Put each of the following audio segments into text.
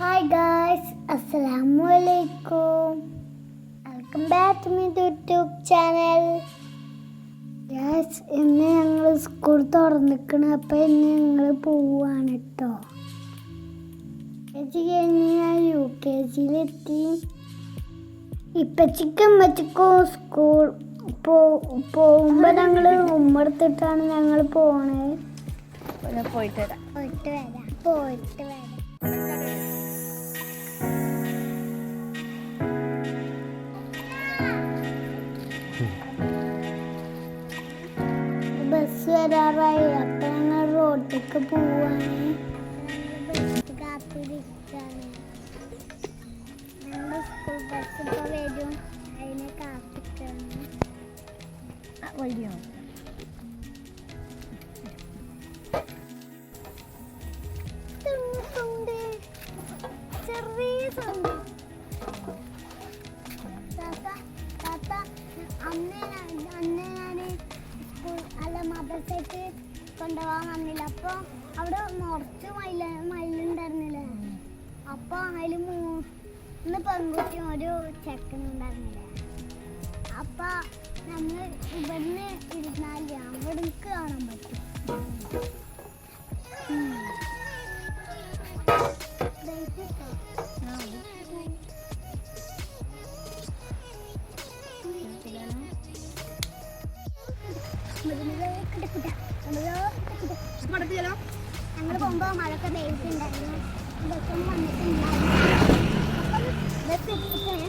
Hi guys അസ്സലാമു അലൈക്കും welcome back to my YouTube channel guys ഇന്ന് ഞങ്ങൾ സ്കൂൾ തുറന്നിക്കണ് അപ്പോൾ ഇന്ന് ഞങ്ങൾ പോവാണ് കേട്ടോ ചേച്ചി കഴിഞ്ഞ് ഞാൻ യു കെ ജിയിലെത്തി ഇപ്പച്ചിക്കും അമ്മച്ചിക്കും സ്കൂൾ പോ പോകുമ്പോൾ ഞങ്ങൾ ഉമ്മെടുത്തിട്ടാണ് ഞങ്ങൾ പോണത് പോയിട്ട് വരാം. പോയിട്ട് വരാം പോയിട്ട് വരാം. ബസ് വരാറായി അപ്പൊ ഞങ്ങൾ റോഡിലേക്ക് പോവാണ്. കാത്തിരിക്കാണ്. ഞങ്ങൾ സ്കൂൾ ബസ് ഇപ്പൊ വരും. അതിനെ കാത്തിരിക്കാണ് താത്ത താത്ത അന്ന് മദ്രസയ്ക്ക് കൊണ്ടുപോകാൻ വന്നില്ല. അപ്പോൾ അവിടെ നിറച്ച് മയില മയിലുണ്ടായിരുന്നില്ലേ? അപ്പോൾ അതിൽ മൂന്ന് പെൺകുട്ടിയും ഒരു ചെക്കനുണ്ടായിരുന്നില്ലേ അപ്പൊ നമ്മൾ ഇവിടുന്ന് ഇരുന്നാൽ അവിടേക്ക് കാണാൻ പറ്റും. ഉം. ഞങ്ങൾ പോകുമ്പോ മഴയൊക്കെ പെയ്തിട്ടുണ്ടായിരുന്നു ബസ്സൊന്നും വന്നിട്ടുണ്ടായിരുന്നു അപ്പം ബസ് എത്തിക്കണേ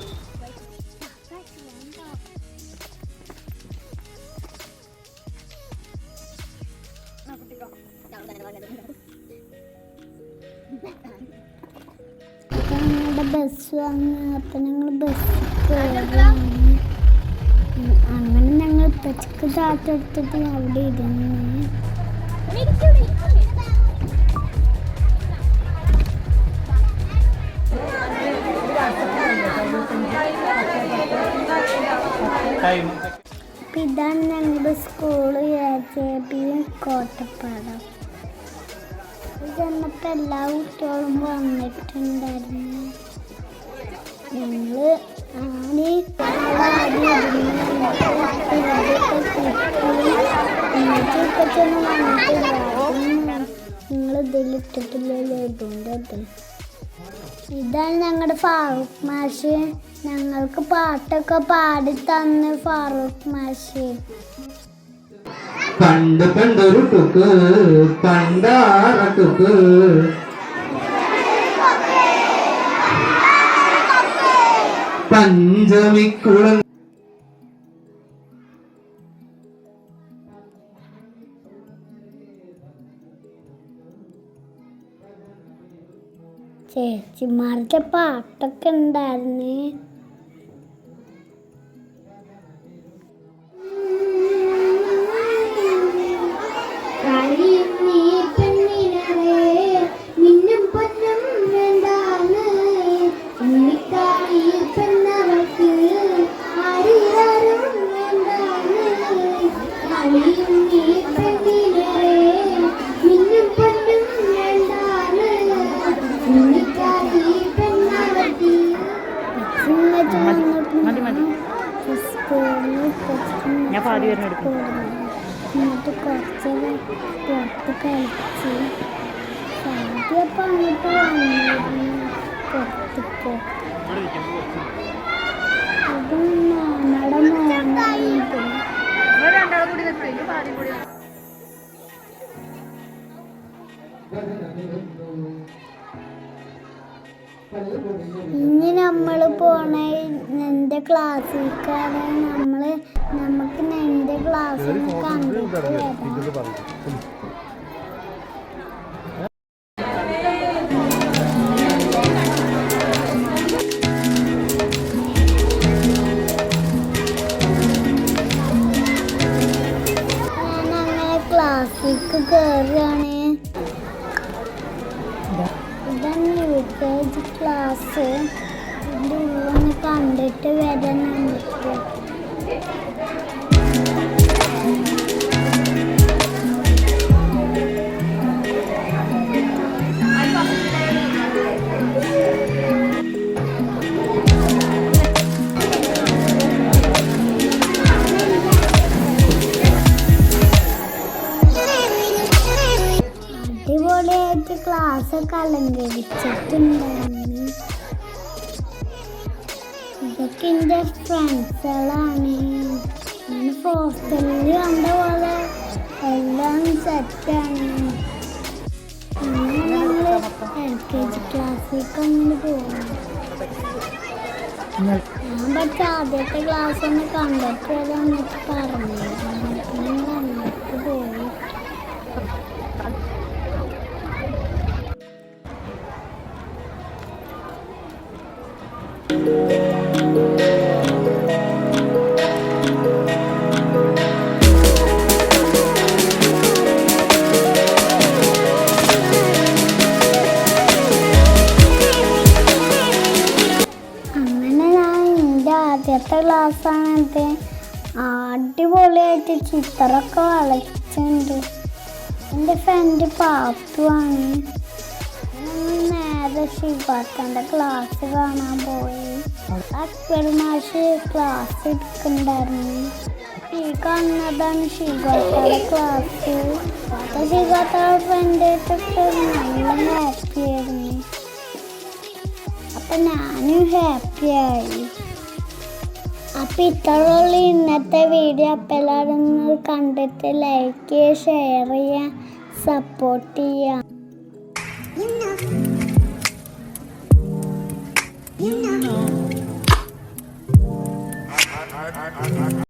ഞങ്ങളുടെ ബസ് വന്ന് അപ്പം ഞങ്ങൾ ബസ് അങ്ങനെ ഞങ്ങൾ പച്ചക്ക് താത്തെടുത്തിട്ട് അവിടെ ഇരുന്ന്. അപ്പം ഇതാണ് ഞങ്ങളുടെ സ്കൂൾ ബി കോട്ടപ്പാടം. ചെന്നപ്പോൾ എല്ലാ കുട്ടികളും വന്നിട്ടുണ്ടായിരുന്നു. ഞങ്ങൾ ആദ്യം ആദ്യം നിങ്ങൾ അത് ഇതാണ് ഞങ്ങളുടെ ഫാറൂഖ് മാഷ്. ഞങ്ങൾക്ക് പാട്ടൊക്കെ പാടി തന്ന് ഫാറൂഖ് മാഷ്. പണ്ട് പണ്ടൊരു ടുക്ക് പണ്ടാറ ടുക്ക് പഞ്ചമിക്കുളം ചേച്ചിമാരുടെ പാട്ടൊക്കെ ഉണ്ടായിരുന്നേ. ഞാൻ പാതി വരെ എടുക്കും. എന്നിട്ട് കുറച്ച് പുറത്ത് കളിച്ച് സാധ്യപ്പം അങ്ങോട്ട് വന്നിരുന്നു. പുറത്തേക്ക് അത് മോനടെ മോനായിട്ട് കൂടി നിൽക്കും പാതി കൂടി ഇനി നമ്മൾ പോണ ക്ലാസ്സിലേക്കാണ് നമ്മൾ നമുക്ക് എന്റെ ക്ലാസ്സിൽ കണ്ടിട്ട് ക്ലാസ്സിലേക്ക് കയറുകയാണ് ഇതാണ് യു കെ ജി ക്ലാസ് അതിന്റെ ഉള്ളൊന്ന് കണ്ടിട്ട് വരാൻ നമുക്ക് അടിപൊളിയായിട്ട് ക്ലാസ്സൊക്കെ അലങ്കരിച്ചിട്ടുണ്ടായിരുന്നു. എന്റെ ഫ്രണ്ട്സുകളാണ് ഹോസ്റ്റലിൽ കണ്ട പോലെ എല്ലാം സെറ്റാണ് പിന്നെ ഞങ്ങൾ എൽ കെ ജി ക്ലാസ്സിലേക്ക് അങ്ങനെ പോകുന്നു ഞാൻ പഠിച്ച ആദ്യത്തെ ക്ലാസ് ഒന്ന് വരാമെന്നൊക്കെ പറഞ്ഞു ക്ലാസ്സാണിത് അടിപൊളിയായിട്ട് ചിത്രമൊക്കെ വളച്ചിട്ടുണ്ട് എന്റെ ഫ്രണ്ട് പാത്തുവാണ്. നേരെ ശിവാത്തന്റെ ക്ലാസ് കാണാൻ പോയി. അക്ബർ മാഷ് ക്ലാസ് എടുക്കുന്നുണ്ടായിരുന്നു. ഈ കാണുന്നതാണ് ശിവാത്തയുടെ ക്ലാസ് അപ്പോൾ ശിവാത്തയുടെ ഫ്രണ്ടായിട്ടൊക്കെ നല്ല ഹാപ്പിയായിരുന്നു അപ്പൊ ഞാനും ഹാപ്പിയായി അപ്പൊ ഇത്രയുള്ള ഇന്നത്തെ വീഡിയോ അപ്പം എല്ലാവരും കണ്ടിട്ട് ലൈക്ക് ചെയ്യുക ഷെയർ ചെയ്യുക സപ്പോർട്ട് ചെയ്യുക.